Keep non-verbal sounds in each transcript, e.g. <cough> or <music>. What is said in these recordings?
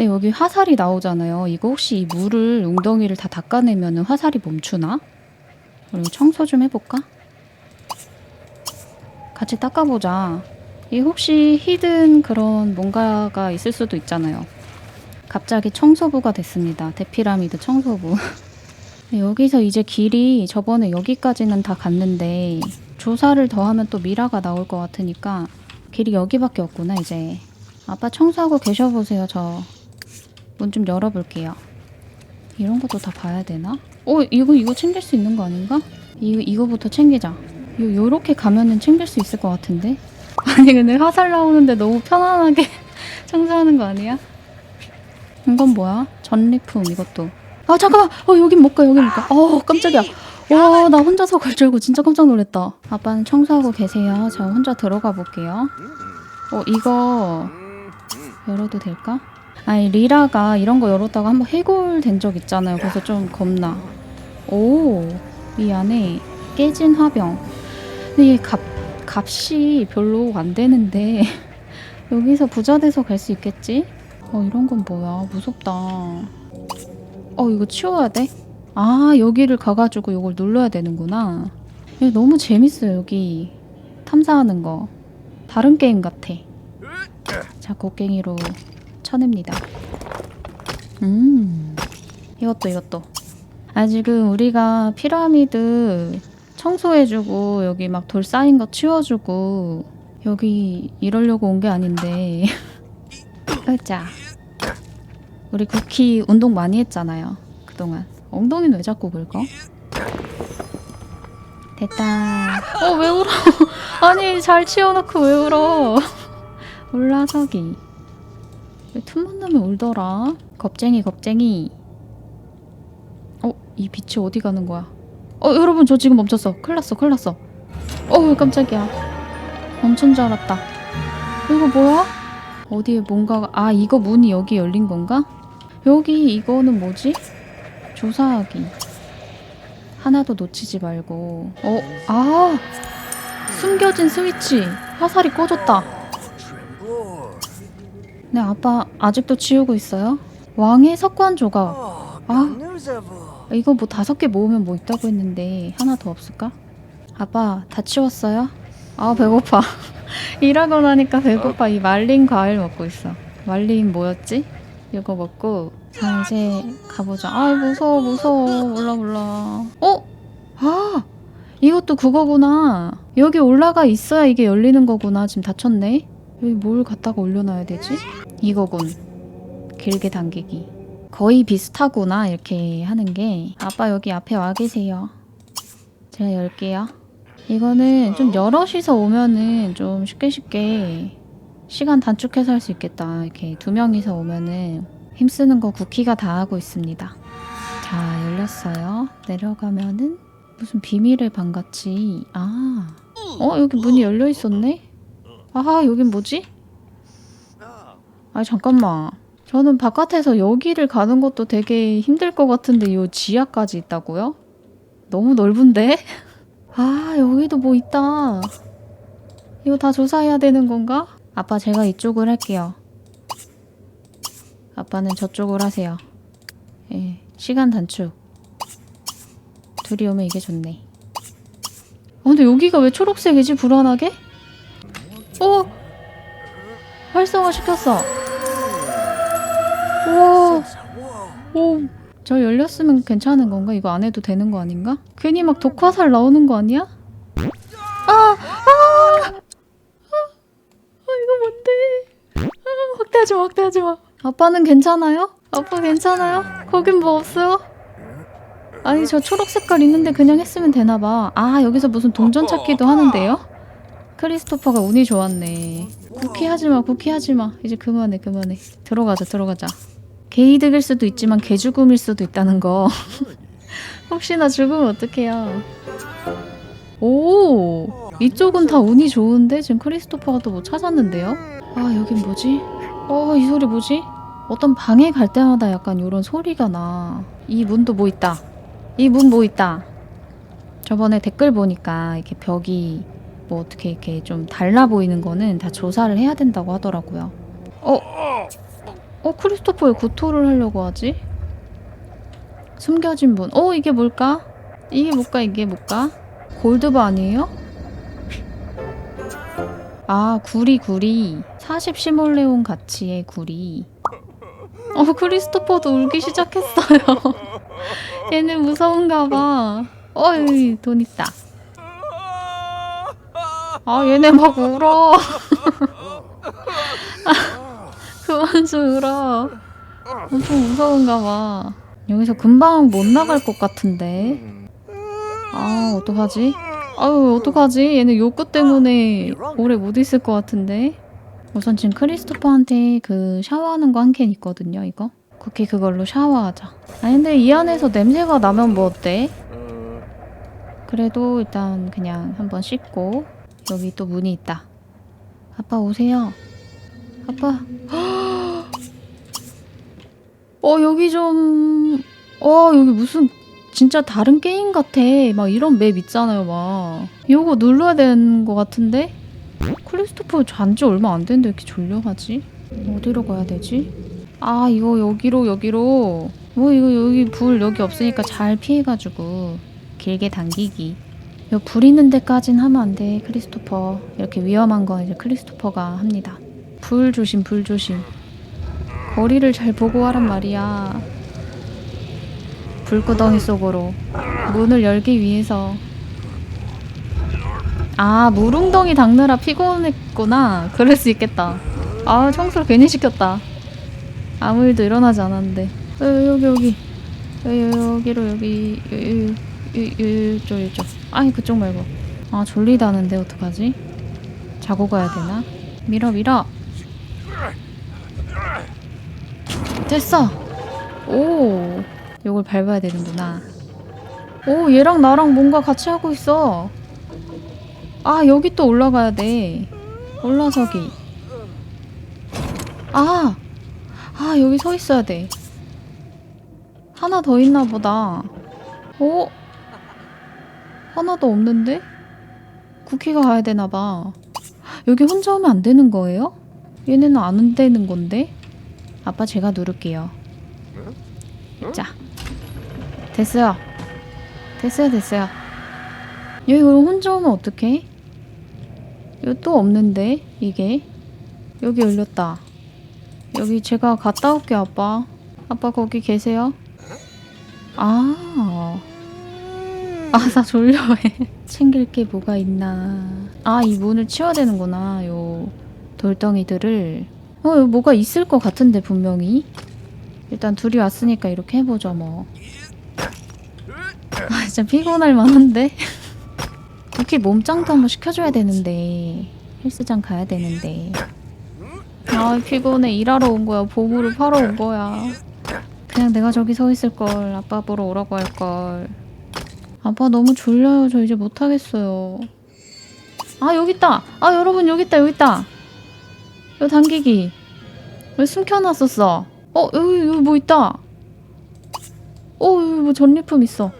네, 여기 화살이 나오잖아요. 이거 혹시 이 물을 웅덩이를 다 닦아내면 화살이 멈추나? 그리고 청소 좀 해볼까? 같이 닦아보자. 이 혹시 히든 그런 뭔가가 있을 수도 있잖아요. 갑자기 청소부가 됐습니다. 대피라미드 청소부. <laughs> 네, 여기서 이제 길이 저번에 여기까지는 다 갔는데 조사를 더 하면 또 미라가 나올 것 같으니까 길이 여기밖에 없구나 이제. 아빠 청소하고 계셔보세요 저. 문 좀 열어볼게요. 이런 것도 다 봐야 되나? 어 이거 이거 챙길 수 있는 거 아닌가? 이거 이거부터 챙기자. 요 요렇게 가면은 챙길 수 있을 것 같은데. <laughs> 아니 근데 화살 나오는데 너무 편안하게 <laughs> 청소하는 거 아니야? 이건 뭐야? 전리품 이것도. 아 잠깐만. 어 여긴 못 가. 여긴 못 가. 어 깜짝이야. 와 나 혼자서 갈 줄 알고 진짜 깜짝 놀랐다. 아빠는 청소하고 계세요. 저 혼자 들어가 볼게요. 어 이거 열어도 될까? 아니 리라가 이런 거 열었다가 한번 해골된 적 있잖아요. 그래서 좀 겁나. 오, 이 안에 깨진 화병. 근데 이게 값 값이 별로 안 되는데 <laughs> 여기서 부자 돼서 갈 수 있겠지? 어 이런 건 뭐야? 무섭다. 어 이거 치워야 돼? 아 여기를 가가지고 이걸 눌러야 되는구나. 이거 너무 재밌어요 여기 탐사하는 거. 다른 게임 같아. 자 곡괭이로 쳐냅니다. 음, 이것도 이것도. 아 지금 우리가 피라미드 청소해주고 여기 막 돌 쌓인 거 치워주고 여기 이러려고 온 게 아닌데. <laughs> 으자. 우리 쿠키 운동 많이 했잖아요. 그동안. 엉덩이는 왜 자꾸 긁어? 됐다. 어, 왜 울어? <laughs> 아니, 잘 치워놓고 왜 울어? <laughs> 올라서기. 왜 틈만 나면 울더라? 겁쟁이 겁쟁이. 어, 이 빛이 어디 가는 거야? 어, 여러분 저 지금 멈췄어. 큰일 났어, 큰일 났어. 어, 깜짝이야. 멈춘 줄 알았다. 이거 뭐야? 어디에 뭔가가 아, 이거 문이 여기 열린 건가? 여기 이거는 뭐지? 조사하기. 하나도 놓치지 말고. 어, 아! 숨겨진 스위치. 화살이 꺼졌다. 네, 아빠 아직도 지우고 있어요? 왕의 석관 조각. 아, 이거 뭐 다섯 개 모으면 뭐 있다고 했는데 하나 더 없을까? 아빠 다 치웠어요? 아 배고파. <laughs> 일하고 나니까 배고파. 이 말린 과일 먹고 있어. 말린 뭐였지? 이거 먹고 자 이제 가보자. 아 무서워 무서워 몰라 몰라. 어? 아 이것도 그거구나. 여기 올라가 있어야 이게 열리는 거구나. 지금 닫혔네. 여기 뭘 갖다가 올려놔야 되지? 이거군. 길게 당기기. 거의 비슷하구나 이렇게 하는 게. 아빠 여기 앞에 와 계세요. 제가 열게요. 이거는 좀 여럿이서 오면은 좀 쉽게 쉽게 시간 단축해서 할 수 있겠다. 이렇게 두 명이서 오면은 힘쓰는 거 쿠키가 다 하고 있습니다. 자, 열렸어요. 내려가면은 무슨 비밀의 방 같이. 아. 어, 여기 문이 열려 있었네? 아하, 여긴 뭐지? 아, 잠깐만. 저는 바깥에서 여기를 가는 것도 되게 힘들 것 같은데 요 지하까지 있다고요? 너무 넓은데? <laughs> 아, 여기도 뭐 있다. 이거 다 조사해야 되는 건가? 아빠 제가 이쪽을 할게요. 아빠는 저쪽을 하세요. 예, 시간 단축. 둘이 오면 이게 좋네. 어, 근데 여기가 왜 초록색이지? 불안하게? 어? 활성화 시켰어. 우와. 오. 저 열렸으면 괜찮은 건가? 이거 안 해도 되는 거 아닌가? 괜히 막 독화살 나오는 거 아니야? 아! 아! 아! 아 이거 뭔데? 아, 확대하지 마, 확대하지 마. 아빠는 괜찮아요? 아빠 괜찮아요? 거긴 뭐 없어요? 아니 저 초록 색깔 있는데 그냥 했으면 되나 봐. 아 여기서 무슨 동전 찾기도 하는데요? 크리스토퍼가 운이 좋았네. 쿠키 하지 마, 쿠키 하지 마. 이제 그만해, 그만해. 들어가자, 들어가자. 개이득일 수도 있지만 개죽음일 수도 있다는 거. <laughs> 혹시나 죽으면 어떡해요. 오, 이쪽은 다 운이 좋은데 지금 크리스토퍼가 또 뭐 찾았는데요? 아 여긴 뭐지? 어, 이 소리 뭐지? 어떤 방에 갈 때마다 약간 이런 소리가 나. 이 문도 뭐 있다. 이 문 뭐 있다. 저번에 댓글 보니까 이렇게 벽이 뭐 어떻게 이렇게 좀 달라 보이는 거는 다 조사를 해야 된다고 하더라고요. 어? 어 크리스토퍼 왜 구토를 하려고 하지? 숨겨진 분. 어 이게 뭘까? 이게 뭘까 이게 뭘까? 골드바 아니에요? 아 구리 구리 40 시몰레온 가치의 구리 어 크리스토퍼도 울기 시작했어요 <laughs> 얘는 무서운가 봐 어이 돈 있다 아 얘네 막 울어. <laughs> 그만 좀 울어. 엄청 무서운가 봐. 여기서 금방 못 나갈 것 같은데. 아 어떡하지? 아유 어떡하지? 얘는 욕구 때문에 오래 못 있을 것 같은데. 우선 지금 크리스토퍼한테 그 샤워하는 거 한 캔 있거든요 이거. 쿠키 그걸로 샤워하자. 아니 근데 이 안에서 냄새가 나면 뭐 어때? 그래도 일단 그냥 한번 씻고 여기 또 문이 있다 아빠 오세요 아빠 <gasps> 어 여기 좀 어 여기 무슨 진짜 다른 게임 같아. 막 이런 맵 있잖아요, 막. 이거 눌러야 되는 것 같은데? 크리스토퍼 잔지 얼마 안 됐는데 왜 이렇게 졸려하지? 어디로 가야 되지? 아, 이거 여기로, 여기로. 뭐, 이거 여기 불 여기 없으니까 잘 피해가지고. 길게 당기기. 요불 있는 데까진 하면 안 돼, 크리스토퍼. 이렇게 위험한 건 이제 크리스토퍼가 합니다. 불 조심, 불 조심. 거리를 잘 보고 하란 말이야. 불구덩이 속으로. 문을 열기 위해서. 아 물웅덩이 닦느라 피곤했구나. 그럴 수 있겠다. 아 청소를 괜히 시켰다. 아무 일도 일어나지 않았는데. 어, 여기 여기. 여기 여기로 여기. 여기 여기 이쪽 이쪽 아니 그쪽 말고 아 졸리다는데 어떡하지 자고 가야 되나 밀어 밀어 됐어 오 요걸 밟아야 되는구나. 오, 얘랑 나랑 뭔가 같이 하고 있어. 아, 여기 또 올라가야 돼. 올라서기. 아! 아, 여기 서 있어야 돼. 하나 더 있나 보다. 어? 하나 더 없는데? 쿠키가 가야 되나 봐. 여기 혼자 오면 안 되는 거예요? 얘네는 안 되는 건데? 아빠 제가 누를게요. 자. 됐어요. 됐어요, 됐어요. 여기 그럼 혼자 오면 어떡해? 여기 또 없는데, 이게. 여기 열렸다. 여기 제가 갔다 올게, 아빠. 아빠 거기 계세요? 아. 아, 나 졸려해. 챙길 게 뭐가 있나. 아, 이 문을 치워야 되는구나, 요 돌덩이들을. 어, 여기 뭐가 있을 것 같은데, 분명히. 일단 둘이 왔으니까 이렇게 해보죠, 뭐. 아, 진짜 피곤할 만한데? 이렇게 몸짱도 한번 시켜줘야 되는데. 헬스장 가야 되는데. 아, 피곤해. 일하러 온 거야. 보물을 팔러 온 거야. 그냥 내가 저기 서 있을걸. 아빠 보러 오라고 할걸. 아빠 너무 졸려요. 저 이제 못하겠어요. 아, 여기 있다. 아, 여러분, 여기 있다, 여기 있다. 여기 당기기. 왜 숨겨놨었어? 어, 여기, 여기 뭐 있다. 어, 여기 뭐 전리품 있어.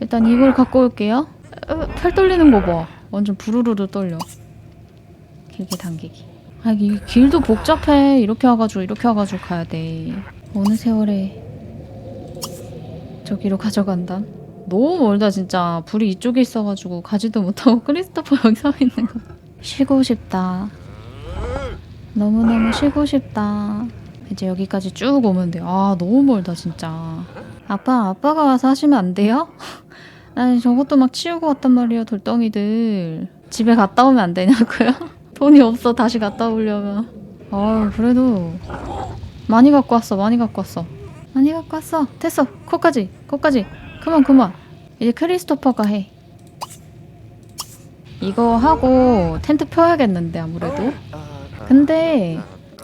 일단 이걸 갖고 올게요. 어, 팔 떨리는 거 봐. 완전 부르르르 떨려. 길게 당기기. 아, 이 길도 복잡해. 이렇게 와가지고, 이렇게 와가지고 가야 돼. 어느 세월에 저기로 가져간다. 너무 멀다, 진짜. 불이 이쪽에 있어가지고 가지도 못하고 크리스토퍼 여기 서 있는 거. 쉬고 싶다. 너무너무 쉬고 싶다. 이제 여기까지 쭉 오면 돼. 아, 너무 멀다, 진짜. 아빠, 아빠가 와서 하시면 안 돼요? <laughs> 아니, 저것도 막 치우고 왔단 말이에요, 돌덩이들. 집에 갔다 오면 안 되냐고요? <laughs> 돈이 없어, 다시 갔다 오려면. 아 그래도 많이 갖고 왔어, 많이 갖고 왔어. 많이 갖고 왔어. 됐어, 코까지, 코까지. 그만, 그만. 이제 크리스토퍼가 해. 이거 하고 텐트 펴야겠는데, 아무래도. 근데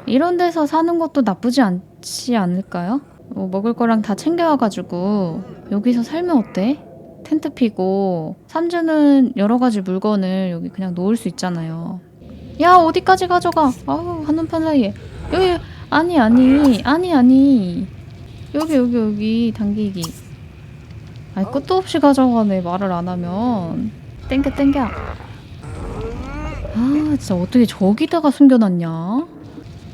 이런 데서 사는 것도 나쁘지 않지 않을까요? 뭐 먹을 거랑 다 챙겨와가지고 여기서 살면 어때? 텐트 피고 삼주는 여러 가지 물건을 여기 그냥 놓을 수 있잖아요. 야 어디까지 가져가? 아우 한눈판 사이에 여기 아니 아니 아니 아니 여기 여기 여기 당기기. 아니 끝도 없이 가져가네 말을 안 하면 땡겨 땡겨. 아 진짜 어떻게 저기다가 숨겨놨냐?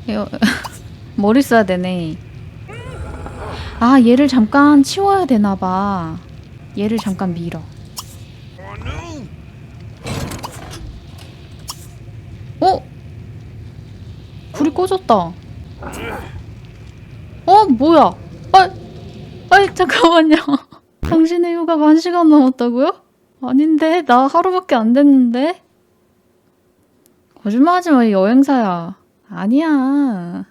여, <laughs> 머리 써야 되네. 아, 얘를 잠깐 치워야 되나 봐. 얘를 잠깐 밀어. 어? 불이 꺼졌다. 어, 뭐야? 아, 아이, 잠깐만요. 당신의 휴가가 한 시간 남았다고요? 아닌데, 나 하루밖에 안 됐는데? 거짓말하지 마, 이 여행사야. 아니야.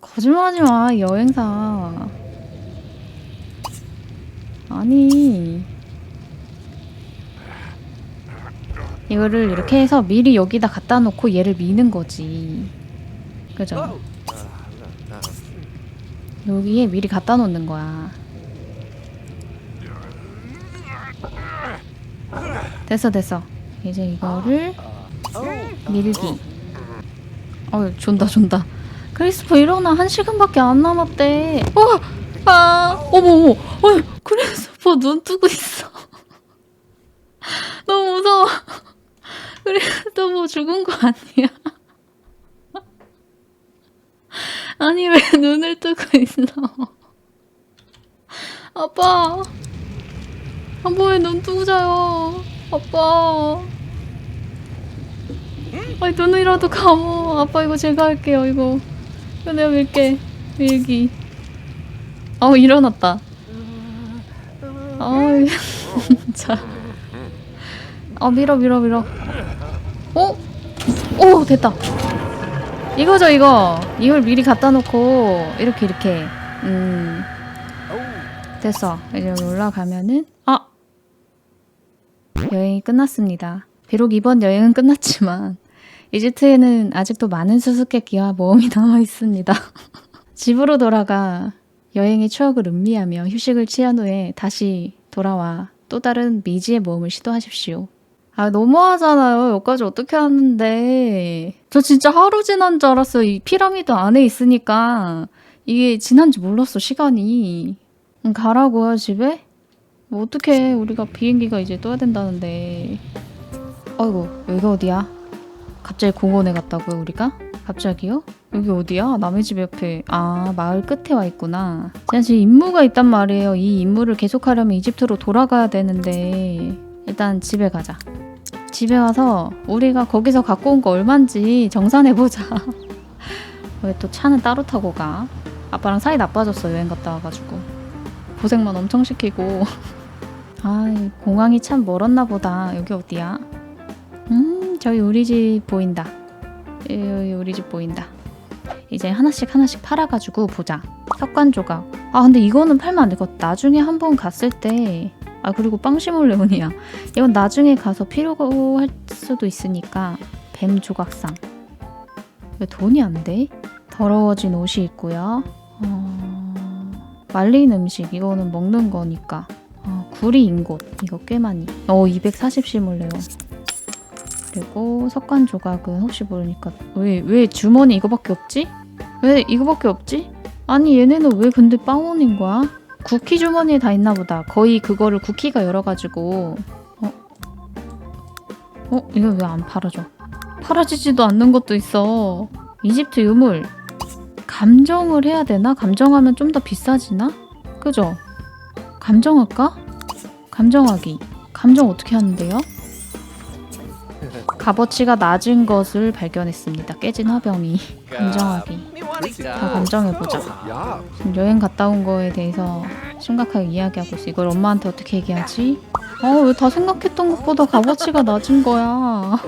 거짓말하지 마, 이 여행사. 아니. 이거를 이렇게 해서 미리 여기다 갖다 놓고 얘를 미는 거지. 그죠? 여기에 미리 갖다 놓는 거야. 됐어, 됐어. 이제 이거를 밀기. 어, 존다, 존다. 크리스퍼 일어나 한 시간밖에 안 남았대. 어, 아, 어머, 어머, 어, 크리스퍼 눈 뜨고 있어. <laughs> 너무 무서워. 크리스퍼 죽은 거 아니야? <laughs> 아니 왜 눈을 뜨고 있어? 아빠, 아빠 왜눈 뜨고 자요? 아빠. 아니 눈이라도 감어. 아빠 이거 제가 할게요. 이거. 이거 내가 밀게. 밀기. <laughs> 어 일어났다. 아이 진짜. 아 밀어 밀어 밀어. 어? 오 됐다. 이거죠 이거. 이걸 미리 갖다 놓고 이렇게 이렇게. 음 됐어. 이제 올라가면은 아 여행이 끝났습니다. 비록 이번 여행은 끝났지만 <laughs> 이집트에는 아직도 많은 수수께끼와 모험이 <laughs> 남아 있습니다. <laughs> 집으로 돌아가 여행의 추억을 음미하며 휴식을 취한 후에 다시 돌아와 또 다른 미지의 모험을 시도하십시오. 아 너무하잖아요. 여기까지 어떻게 하는데 저 진짜 하루 지난 줄 알았어요. 이 피라미드 안에 있으니까 이게 지난 지 몰랐어 시간이. 응, 가라고요 집에? 뭐 어떡해 우리가 비행기가 이제 떠야 된다는데 아이고 여기가 어디야? 갑자기 공원에 갔다고요 우리가? 갑자기요? 여기 어디야? 남의 집 옆에 아 마을 끝에 와 있구나 제가 지금 임무가 있단 말이에요 이 임무를 계속하려면 이집트로 돌아가야 되는데 일단 집에 가자 집에 가서 우리가 거기서 갖고 온 거 얼만지 정산해보자 <laughs> 왜 또 차는 따로 타고 가? 아빠랑 사이 나빠졌어 여행 갔다 와가지고 고생만 엄청 시키고 <laughs> 아, 공항이 참 멀었나 보다. 여기 어디야? 음, 저기 우리 집 보인다. 여기 우리 집 보인다. 이제 하나씩 하나씩 팔아가지고 보자. 석관 조각. 아, 근데 이거는 팔면 안 돼. 이거 나중에 한 번 갔을 때. 아, 그리고 빵시몰레온이야. 이건 나중에 가서 필요할 수도 있으니까. 뱀 조각상. 왜 돈이 안 돼? 더러워진 옷이 있고요. 어... 말린 음식. 이거는 먹는 거니까. 어, 구리 인곳 이거 꽤 많이 어 240시몰래요 그리고 석관 조각은 혹시 모르니까 왜 왜 주머니 이거밖에 없지? 왜 이거밖에 없지? 아니 얘네는 왜 근데 빵원인 거야? 쿠키 주머니에 다 있나 보다 거의 그거를 쿠키가 열어가지고 어? 어? 이거 왜 안 팔아줘? 팔아지지도 않는 것도 있어 이집트 유물 감정을 해야 되나? 감정하면 좀 더 비싸지나? 그죠? 감정할까? 감정하기. 감정 어떻게 하는데요? <laughs> 값어치가 낮은 것을 발견했습니다. 깨진 화병이. 감정하기. 다 감정해보자. 지금 여행 갔다 온 거에 대해서 심각하게 이야기하고 있어. 이걸 엄마한테 어떻게 얘기하지? 어, 왜다 생각했던 것보다 값어치가 낮은 거야.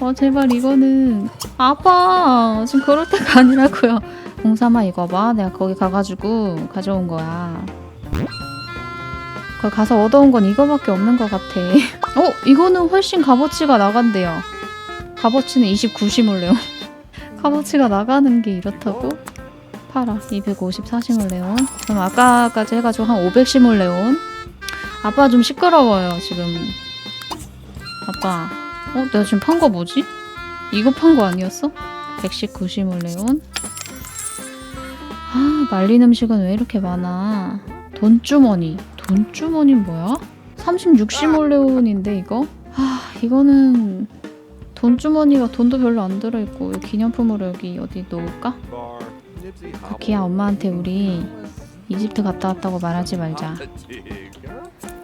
어, 제발 이거는. 아빠! 지금 그럴 때가 아니라고요. 공삼아 이거 봐. 내가 거기 가가지고 가져온 거야. 가서 얻어온 건 이거밖에 없는 것 같아. <laughs> 어? 이거는 훨씬 값어치가 나간대요. 값어치는 29시몰레온. <laughs> 값어치가 나가는 게 이렇다고? 팔아. 254시몰레온. 그럼 아까까지 해가지고 한 500시몰레온. 아빠 좀 시끄러워요, 지금. 아빠. 어? 내가 지금 판 거 뭐지? 이거 판 거 아니었어? 119시몰레온. 아, 말린 음식은 왜 이렇게 많아? 돈주머니. 돈주머니 뭐야? 36시몰레온인데 이거? 아 이거는 돈주머니가 돈도 별로 안 들어있고 기념품으로 여기 어디 놓을까? 쿠키야 엄마한테 우리 이집트 갔다 왔다고 말하지 말자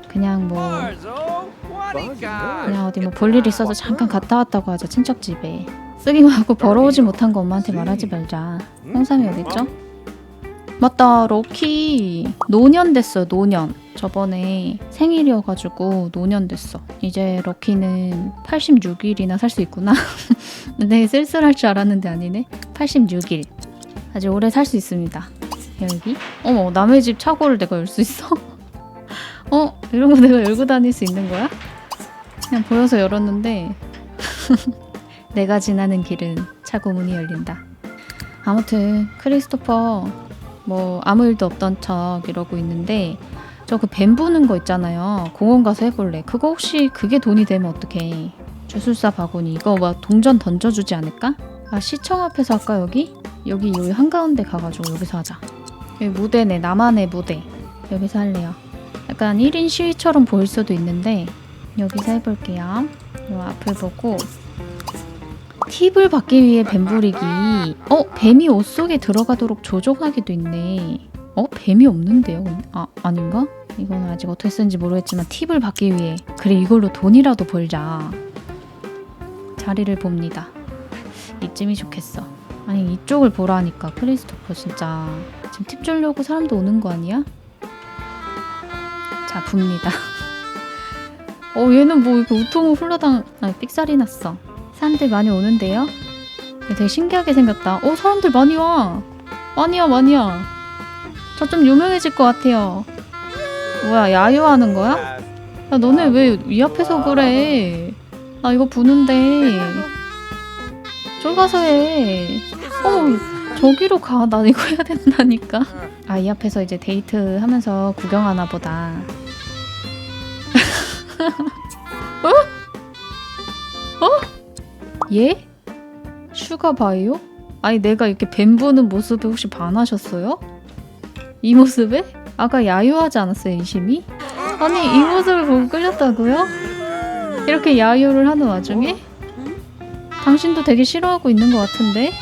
그냥 뭐 그냥 어디 뭐 볼일 있어서 잠깐 갔다 왔다고 하자 친척 집에 쓰기만 하고 벌어오지 못한 거 엄마한테 말하지 말자 홍삼이 어딨죠? 맞다 럭키. 노년 됐어요 노년. 저번에 생일이어가지고 노년 됐어. 이제 럭키는 86일이나 살 수 있구나. <laughs> 근데 쓸쓸할 줄 알았는데 아니네. 86일. 아주 오래 살 수 있습니다. 열기? 어머 남의 집 차고를 내가 열 수 있어? <laughs> 어? 이런 거 내가 열고 다닐 수 있는 거야? 그냥 보여서 열었는데. <laughs> 내가 지나는 길은 차고 문이 열린다. 아무튼 크리스토퍼 뭐 아무 일도 없던 척 이러고 있는데 저 그 뱀 부는 거 있잖아요. 공원 가서 해볼래. 그거 혹시 그게 돈이 되면 어떡해? 주술사 바구니. 이거 막 동전 던져주지 않을까? 아 시청 앞에서 할까 여기? 여기 여기 한가운데 가가지고 여기서 하자. 여기 무대네. 나만의 무대. 여기서 할래요. 약간 1인 시위처럼 보일 수도 있는데 여기서 해볼게요. 요 앞을 보고 팁을 받기 위해 뱀 부리기 어? 뱀이 옷 속에 들어가도록 조종하기도 있네 어? 뱀이 없는데요? 아 아닌가? 이건 아직 어떻게 쓰는지 모르겠지만 팁을 받기 위해 그래 이걸로 돈이라도 벌자 자리를 봅니다 이쯤이 좋겠어 아니 이쪽을 보라니까 크리스토퍼 진짜 지금 팁 주려고 사람도 오는 거 아니야? 자 봅니다 <laughs> 어 얘는 뭐 이렇게 우통을 훌러당 아 삑살이 났어 사람들 많이 오는데요? 되게 신기하게 생겼다 어 사람들 많이 와 많이 와 많이 와 저 좀 유명해질 것 같아요 뭐야 야유하는 거야? 야 너네 왜 위 앞에서 그래 나 이거 부는데 저기 가서 해 어, 저기로 가. 나 이거 해야 된다니까. 아, 이 앞에서 이제 데이트 하면서 구경하나 보다. <laughs> 어? 어? 얘? 슈가 바이오? 아니, 내가 이렇게 뱀 부는 모습에 혹시 반하셨어요? 이 모습에? 아까 야유하지 않았어요, 이심이? 아니, 이 모습을 보고 끌렸다고요? 이렇게 야유를 하는 와중에? 당신도 되게 싫어하고 있는 것 같은데?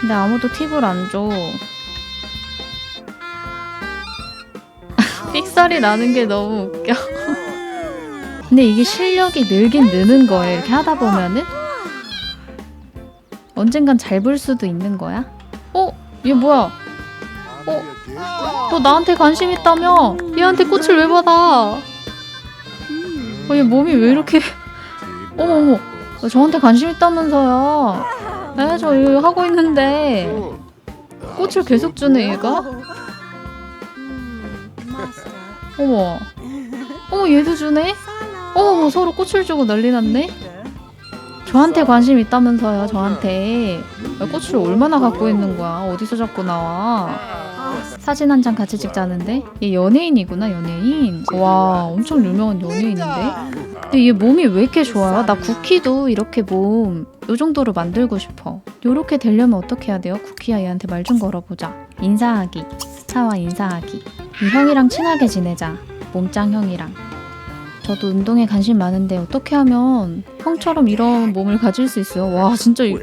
근데 아무도 팁을 안 줘. <laughs> 삑살이 나는 게 너무 웃겨. <laughs> 근데 이게 실력이 늘긴 느는 거예요. 이렇게 하다 보면은. 언젠간 잘 볼 수도 있는 거야. 어? 얘 뭐야? 어? 너 나한테 관심 있다며? 얘한테 꽃을 왜 받아? 어, 얘 몸이 왜 이렇게... <laughs> 어머 어머. 어, 저한테 관심 있다면서요. 네, 저 이거 하고 있는데 꽃을 계속 주네 얘가. 어머, 어머 얘도 주네. 어머 서로 꽃을 주고 난리 났네. 저한테 관심 있다면서요. 저한테 꽃을 얼마나 갖고 있는 거야? 어디서 자꾸 나와? 사진 한 장 같이 찍자는데 얘 연예인이구나 연예인. 와 엄청 유명한 연예인인데. 근데 얘 몸이 왜 이렇게 좋아요? 나 쿠키도 이렇게 몸 요 정도로 만들고 싶어. 요렇게 되려면 어떻게 해야 돼요? 쿠키야 얘한테 말 좀 걸어보자. 인사하기. 스타와 인사하기. 이 형이랑 친하게 지내자. 몸짱 형이랑. 저도 운동에 관심 많은데 어떻게 하면 형처럼 이런 몸을 가질 수 있어요? 와 진짜 이-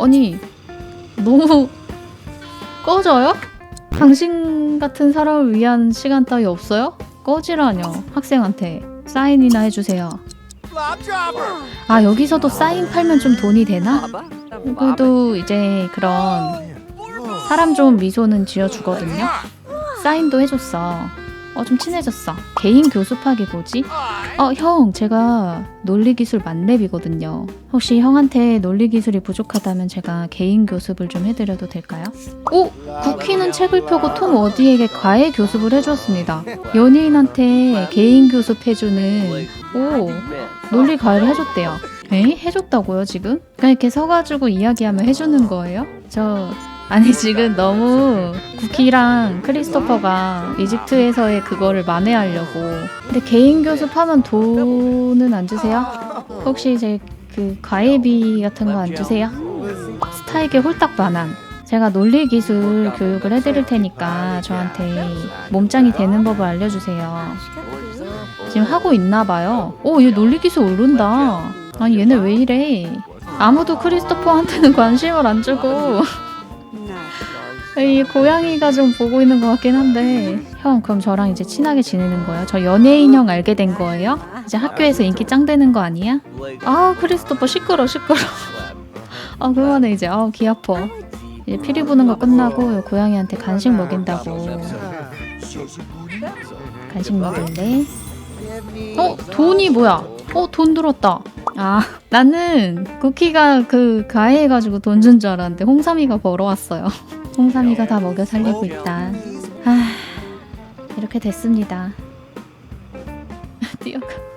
아니 너무 꺼져요? 당신 같은 사람을 위한 시간 따위 없어요? 꺼지라뇨 학생한테 사인이나 해주세요. 아 여기서도 사인 팔면 좀 돈이 되나? 그래도 이제 그런 사람 좋은 미소는 지어주거든요. 사인도 해줬어. 어 좀 친해졌어. 개인 교습하기 뭐지? 어 형 제가 논리기술 만렙이거든요. 혹시 형한테 논리기술이 부족하다면 제가 개인 교습을 좀 해드려도 될까요? 오 쿠키는 책을 펴고 톰 워디에게 과외 교습을 해주었습니다. 연예인한테 개인 교습해주는 오 논리 과외를 해줬대요. 에? 해줬다고요 지금? 그냥 이렇게 서가지고 이야기하면 해주는 거예요? 저 아니 지금 너무 쿠키랑 크리스토퍼가 이집트에서의 그거를 만회하려고 근데 개인 교습하면 돈은 안 주세요? 혹시 제 그 과외비 같은 거 안 주세요? 스타에게 홀딱 반한 제가 논리 기술 교육을 해드릴 테니까 저한테 몸짱이 되는 법을 알려주세요. 지금 하고 있나 봐요. 오, 얘 논리 기술 오른다. 아니 얘네 왜 이래? 아무도 크리스토퍼한테는 관심을 안 주고 이 고양이가 좀 보고 있는 것 같긴 한데 형 그럼 저랑 이제 친하게 지내는 거예요? 저 연예인 형 알게 된 거예요? 이제 학교에서 인기 짱 되는 거 아니야? 아 크리스토퍼 시끄러 시끄러 <laughs> 아 그만해 이제 아우 귀 아파 이제 피리 부는 거 끝나고 요 고양이한테 간식 먹인다고 간식 먹을래? 어? 돈이 뭐야? 어? 돈 들었다 아 나는 쿠키가 그 가해해가지고 돈 준 줄 알았는데 홍삼이가 벌어왔어요 <laughs> 홍삼이가 다 먹여 살리고 있다. 아, 이렇게 됐습니다. <laughs> 뛰어가.